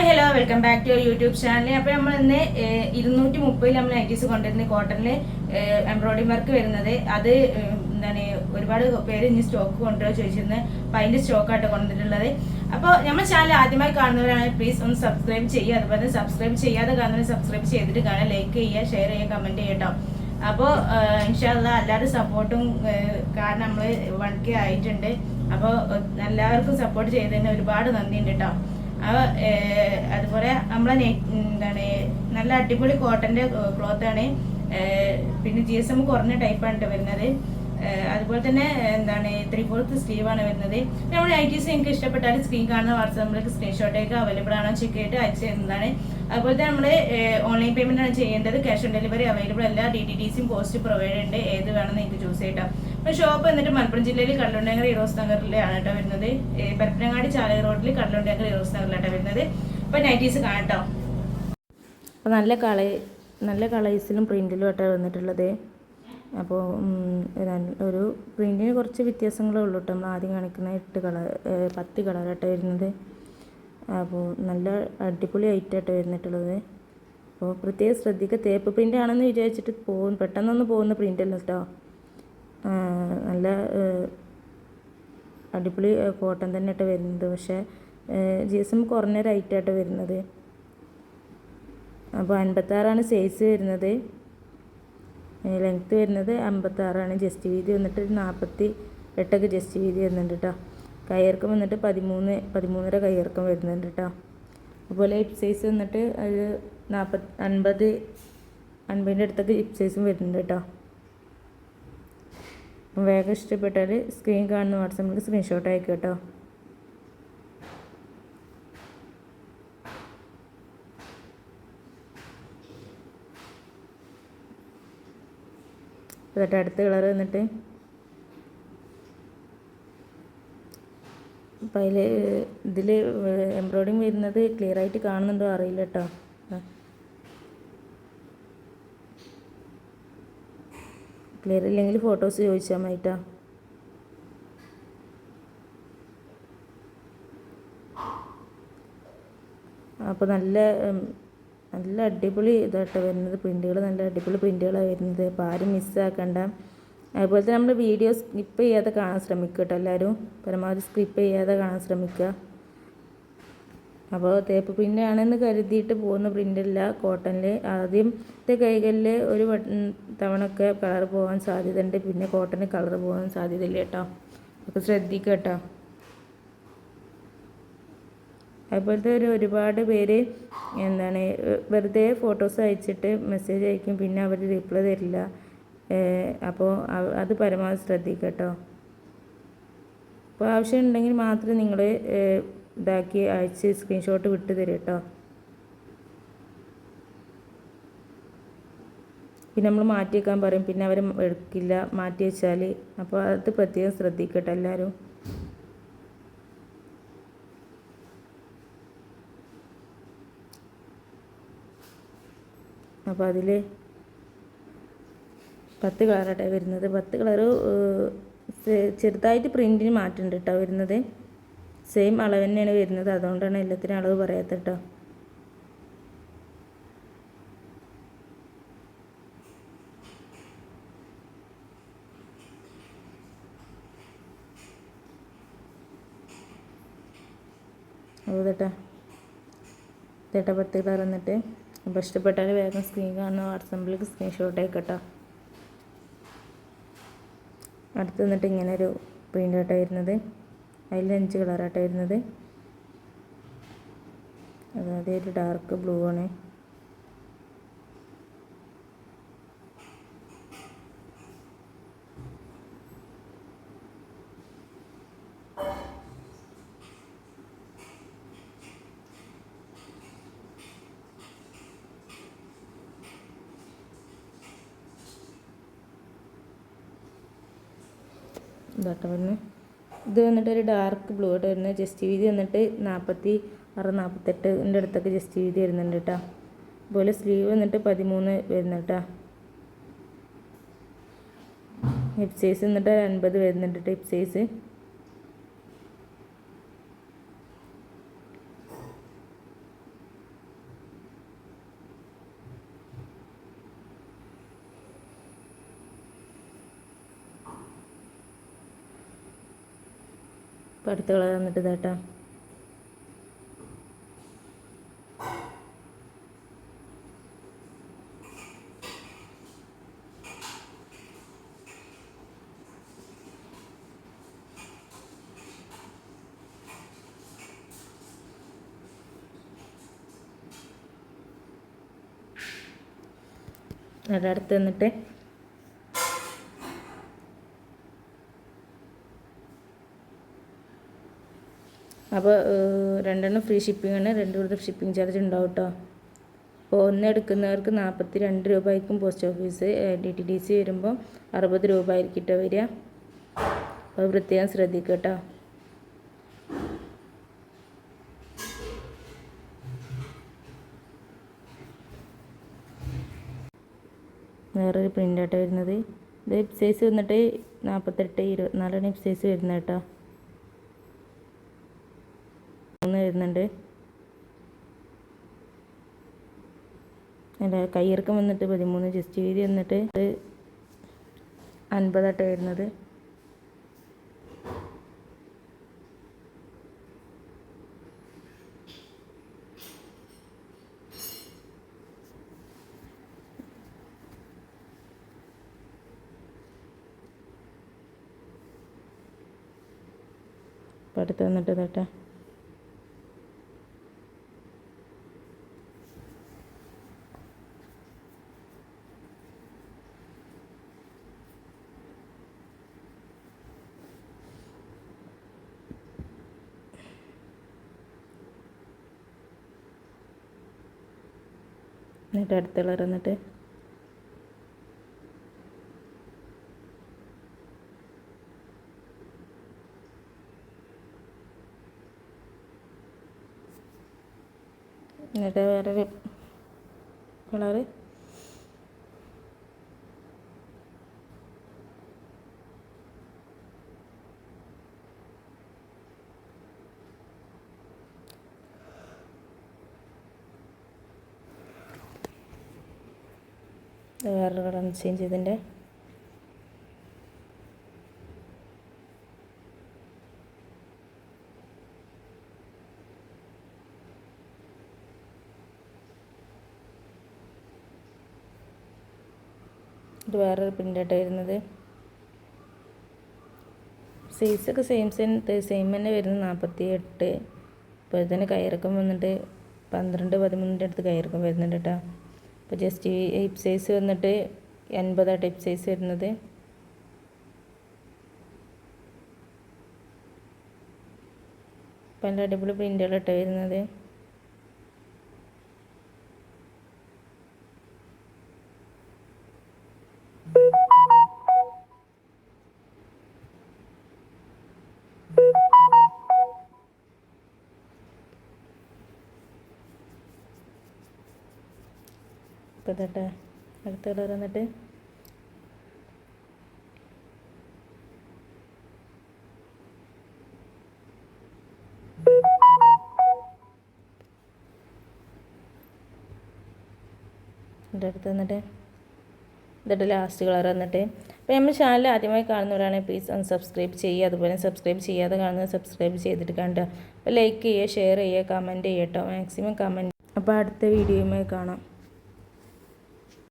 Hi hello welcome back to YouTube channel അപ്പോൾ നമ്മൾ ഇന്ന് ഇരുന്നൂറ്റി മുപ്പതിൽ നമ്മൾ നൈറ്റീസ് കൊണ്ടുവരുന്ന കോട്ടണിൽ എംബ്രോയിഡറി വർക്ക് വരുന്നത്. അത് എന്താണ് ഒരുപാട് പേര് ഇനി സ്റ്റോക്ക് കൊണ്ടുവരാൻ ചോദിച്ചിരുന്നത് അപ്പം അതിന്റെ സ്റ്റോക്കായിട്ട് കൊണ്ടുവന്നിട്ടുള്ളത്. അപ്പോൾ നമ്മൾ ചാനൽ ആദ്യമായി കാണുന്നവരാണെങ്കിൽ പ്ലീസ് ഒന്ന് സബ്സ്ക്രൈബ് ചെയ്യുക. അതുപോലെ സബ്സ്ക്രൈബ് ചെയ്യാതെ കാണുന്നവർ സബ്സ്ക്രൈബ് ചെയ്തിട്ട് കാണാൻ ലൈക്ക് ചെയ്യുക ഷെയർ ചെയ്യുക കമന്റ് ചെയ്യട്ടോ അപ്പോൾ ഇൻഷാല്ല എല്ലാവരും സപ്പോർട്ടും കാരണം നമ്മൾ വൺ കെ ആയിട്ടുണ്ട്. അപ്പോൾ എല്ലാവർക്കും സപ്പോർട്ട് ചെയ്തതിന് ഒരുപാട് നന്ദിയുണ്ട് കേട്ടോ അതുപോലെ നമ്മളെ എന്താണ് നല്ല അടിപൊളി കോട്ടന്റെ ക്ലോത്താണ് പിന്നെ ജി എസ് എം കുറഞ്ഞ ടൈപ്പാണ് വരുന്നത്. അതുപോലെ തന്നെ എന്താണ് ത്രീ ഫോർത്ത് സ്ലീവാണ് വരുന്നത്. നമ്മുടെ ഐ ടി സി നിങ്ങൾക്ക് ഇഷ്ടപ്പെട്ടാൽ സ്ക്രീൻ കാണുന്ന നമ്മൾക്ക് സ്ക്രീൻഷോട്ടേക്ക് അവൈലബിൾ ആണോ ചെക്ക് ചെയ്തിട്ട് അയച്ചു തരുന്നതാണ്. അതുപോലെ തന്നെ നമ്മൾ ഓൺലൈൻ പേയ്മെന്റ് ആണ് ചെയ്യേണ്ടത്. ക്യാഷ് ഓൺ ഡെലിവറി അവൈലബിൾ അല്ല. ഡി ടി ടി സിയും പോസ്റ്റ് പ്രൊവൈഡ് ഉണ്ട്. ഏത് വേണം നിങ്ങൾക്ക് ചൂസ് ചെയ്യട്ടോ അപ്പോൾ ഷോപ്പ് എന്നിട്ട് മലപ്പുറം ജില്ലയിൽ കടലുണ്ടങ്കര ഇറോസ് നഗറിലാണ് കേട്ടോ വരുന്നത്. പരപ്പനങ്ങാടി ചാലക റോഡിൽ കടലുണ്ടങ്കര ഇറോസ് നഗറിലാട്ടോ വരുന്നത്. അപ്പോൾ നൈറ്റീസ് കാണട്ടോ അപ്പോൾ നല്ല കള നല്ല കളേഴ്സിലും പ്രിന്റിലും ആയിട്ടാണ് വന്നിട്ടുള്ളത്. അപ്പോൾ പ്രിന്റിന് കുറച്ച് വ്യത്യാസങ്ങളേ ഉള്ളൂ കേട്ടോ. നമ്മൾ ആദ്യം കാണിക്കുന്ന എട്ട് കളർ പത്ത് കളറായിട്ട് വരുന്നത്. അപ്പോൾ നല്ല അടിപൊളി ഐറ്റായിട്ട് വരുന്നിട്ടുള്ളത് അപ്പോൾ പ്രത്യേകം ശ്രദ്ധിക്കുക തേപ്പ് പ്രിന്റ് ആണെന്ന് വിചാരിച്ചിട്ട് പോകും. പെട്ടെന്നൊന്നും പോകുന്ന പ്രിന്റ് അല്ല കേട്ടോ നല്ല അടിപൊളി കോട്ടൺ തന്നെ ആയിട്ട് വരുന്നത്. പക്ഷേ ജി എസ് എം കുറഞ്ഞ റേറ്റായിട്ട് വരുന്നത്. അപ്പോൾ അൻപത്താറാണ് സൈസ് വരുന്നത്. ലെങ്ത്ത് വരുന്നത് അമ്പത്താറാണ്. ജസ്റ്റ് വീതി വന്നിട്ട് നാൽപ്പത്തി എട്ടൊക്കെ ജസ്റ്റ് വീതി വരുന്നുണ്ട് കേട്ടോ കയ്യിറക്കം വന്നിട്ട് പതിമൂന്ന് പതിമൂന്നര കയ്യിറക്കം വരുന്നുണ്ട് കേട്ടോ അതുപോലെ ഹിപ്പ് സൈസ് വന്നിട്ട് ഒരു നാൽപ്പത് അൻപത് അൻപതിന്റെ അടുത്തൊക്കെ ഹിപ്പ് സൈസും വരുന്നുണ്ട് കേട്ടോ വേഗം ഇഷ്ടപ്പെട്ടാൽ സ്ക്രീൻ കാണുന്ന വാട്സാപ്പിൽ സ്ക്രീൻഷോട്ട് അയക്കുക കേട്ടോ എന്നിട്ട് അടുത്ത കളർ വന്നിട്ട് അപ്പം അതിൽ ഇതിൽ എംബ്രോയിഡിങ് വരുന്നത് ക്ലിയർ ആയിട്ട് കാണുന്നുണ്ടോ അറിയില്ല കേട്ടോ ക്ലിയർ ഇല്ലെങ്കിൽ ഫോട്ടോസ് ചോദിച്ചാൽ മതി കേട്ടോ അപ്പോൾ നല്ല നല്ല അടിപൊളി ഇതായിട്ട് വരുന്നത്. പ്രിന്റുകൾ നല്ല അടിപൊളി പ്രിന്റുകളാണ് വരുന്നത്. അപ്പോൾ ആരും മിസ്സാക്കണ്ട അതുപോലെ തന്നെ നമ്മൾ വീഡിയോ സ്കിപ്പ് ചെയ്യാതെ കാണാൻ ശ്രമിക്കുക കേട്ടോ എല്ലാവരും പരമാവധി സ്കിപ്പ് ചെയ്യാതെ കാണാൻ ശ്രമിക്കുക അപ്പോൾ തേപ്പ് പ്രിന്റ് ആണെന്ന് കരുതിയിട്ട് പോകുന്ന പ്രിന്റല്ല കോട്ടണിൽ ആദ്യത്തെ കൈകളിൽ ഒരു തവണയൊക്കെ കളർ പോകാൻ സാധ്യതയുണ്ട്. പിന്നെ കോട്ടണിൽ കളർ പോകാൻ സാധ്യതയില്ല കേട്ടോ. അപ്പോൾ ശ്രദ്ധിക്കുക കേട്ടോ. അതുപോലത്തെ ഒരു ഒരുപാട് പേര് എന്താണ് വെറുതെ ഫോട്ടോസ് അയച്ചിട്ട് മെസ്സേജ് അയക്കും പിന്നെ അവർ റിപ്ലൈ തരില്ല. അപ്പോൾ അത് പരമാവധി ശ്രദ്ധിക്കട്ടോ കേട്ടോ. അപ്പോൾ ആവശ്യമുണ്ടെങ്കിൽ മാത്രം നിങ്ങൾ ഇതാക്കി അയച്ച് സ്ക്രീൻഷോട്ട് വിട്ട് തരും കേട്ടോ. പിന്നെ നമ്മൾ മാറ്റി വെക്കാൻ പറയും പിന്നെ അവർ എടുക്കില്ല മാറ്റി വെച്ചാൽ അപ്പോൾ അത് പ്രത്യേകം ശ്രദ്ധിക്കട്ടെ എല്ലാവരും. അപ്പോൾ അതിൽ പത്ത് കളറാട്ടെ വരുന്നത്. പത്ത് കളറ് ചെറുതായിട്ട് പ്രിന്റിന് മാറ്റമുണ്ട് കേട്ടോ വരുന്നത്. സെയിം അളവ് തന്നെയാണ് വരുന്നത്. അതുകൊണ്ടാണ് എല്ലാത്തിനും അളവ് പറയാത്തത് കേട്ടോ അപ്പോൾ ഇതേട്ടാ ഇതേട്ടാ പത്ത് കളർ എന്നിട്ട് അപ്പോൾ ഇഷ്ടപ്പെട്ടാൽ വേഗം സ്ക്രീൻ കാണുന്ന വാട്സാപ്പിലേക്ക് സ്ക്രീൻഷോട്ട് ആയിക്കട്ടോ അടുത്ത് നിന്നിട്ട് ഇങ്ങനെ ഒരു പ്രിന്റ് ഔട്ടായിരുന്നത് അതിൽ അഞ്ച് കളറായിട്ടാണ് അതായത് ഒരു ഡാർക്ക് ബ്ലൂ ആണ്. ഇതാട്ടോ വരുന്നത് ഇത് വന്നിട്ട് ഒരു ഡാർക്ക് ബ്ലൂ ആയിട്ട് വരുന്നത്. ജസ്റ്റ് വീതി വന്നിട്ട് നാൽപ്പത്തി ആറ് നാൽപ്പത്തെട്ടിന്റെ അടുത്തൊക്കെ ജസ്റ്റ് വീതി വരുന്നുണ്ട് കേട്ടോ അതുപോലെ സ്ലീവ് വന്നിട്ട് പതിമൂന്ന് വരുന്നുണ്ട് കേട്ടോ ഹിപ് സൈസ് വന്നിട്ട് അൻപത് വരുന്നുണ്ട് കേട്ടോ ഹിപ്പ് സൈസ് അപ്പോൾ അടുത്ത കളർ വന്നിട്ട് ഇതാട്ടോ അതിന്റെ അടുത്ത് വന്നിട്ട് അപ്പോൾ രണ്ടെണ്ണം ഫ്രീ ഷിപ്പിംഗ് ആണ്. രണ്ട് കൂടുതൽ ഷിപ്പിംഗ് ചാർജ് ഉണ്ടാവും കേട്ടോ അപ്പോൾ ഒന്ന് എടുക്കുന്നവർക്ക് നാൽപ്പത്തി രണ്ട് രൂപ ആയിരിക്കും post office D T D C വരുമ്പോൾ അറുപത് രൂപ ആയിരിക്കും കേട്ടോ വരിക. അപ്പോൾ പ്രത്യേകം ശ്രദ്ധിക്കുക കേട്ടോ വേറൊരു പ്രിന്റ് ആട്ടോ വരുന്നത്. ഇത് ഹിപ്പ് സൈസ് വന്നിട്ട് നാൽപ്പത്തെട്ട് ഇരുപത്തിനാലാണ് ഹിപ്പ് സൈസ് വരുന്നത് കേട്ടോ വരുന്നുണ്ട് അല്ല കയ്യിറക്കം വന്നിട്ട് പതിമൂന്ന് ജസ്റ്റ് വീതി വന്നിട്ട് ഇത് അൻപതാട്ടോ വരുന്നത്. അടുത്ത് വന്നിട്ട് ഇതാട്ടെ. എന്നിട്ട് അടുത്ത കളർ വന്നിട്ട്. എന്നിട്ട് വേറൊരു കളറ് വേറൊരു കളർ ചേഞ്ച് ചെയ്തിന്റെ ഇത് വേറൊരു പ്രിന്റായിട്ട് വരുന്നത്. സൈസൊക്കെ സെയിം സെയിം സെയിം തന്നെ വരുന്നത് നാൽപ്പത്തി എട്ട് ഇപ്പോൾ തന്നെ കയറക്കം വന്നിട്ട് പന്ത്രണ്ട് പതിമൂന്നിന്റെ അടുത്ത് കയറക്കം വരുന്നുണ്ട് കേട്ടോ. അപ്പോൾ ജസ്റ്റ് ഈ ഹിപ്പ് സൈസ് വന്നിട്ട് എൺപതായിട്ട് ഹിപ്പ് സൈസ് വരുന്നത്. പല അടിപൊളി പ്രിന്റുകളാട്ടോ വരുന്നത്. ഇപ്പോൾ ഇതട്ടെ അടുത്ത കളർ വന്നിട്ട്. എന്റെ അടുത്ത് വന്നിട്ട് ഇതിട്ട് ലാസ്റ്റ് കളർ വന്നിട്ട്. അപ്പോൾ നമ്മൾ ചാനൽ ആദ്യമായി കാണുന്നവരാണെങ്കിൽ പ്ലീസ് ഒന്ന് സബ്സ്ക്രൈബ് ചെയ്യുക. അതുപോലെ സബ്സ്ക്രൈബ് ചെയ്യാതെ കാണുന്നത് സബ്സ്ക്രൈബ് ചെയ്തിട്ട് കണ്ടുക അപ്പോൾ ലൈക്ക് ചെയ്യുക ഷെയർ ചെയ്യുക കമന്റ് ചെയ്യട്ടോ മാക്സിമം കമന്റ് അപ്പോൾ അടുത്ത വീഡിയോയുമായി കാണാം.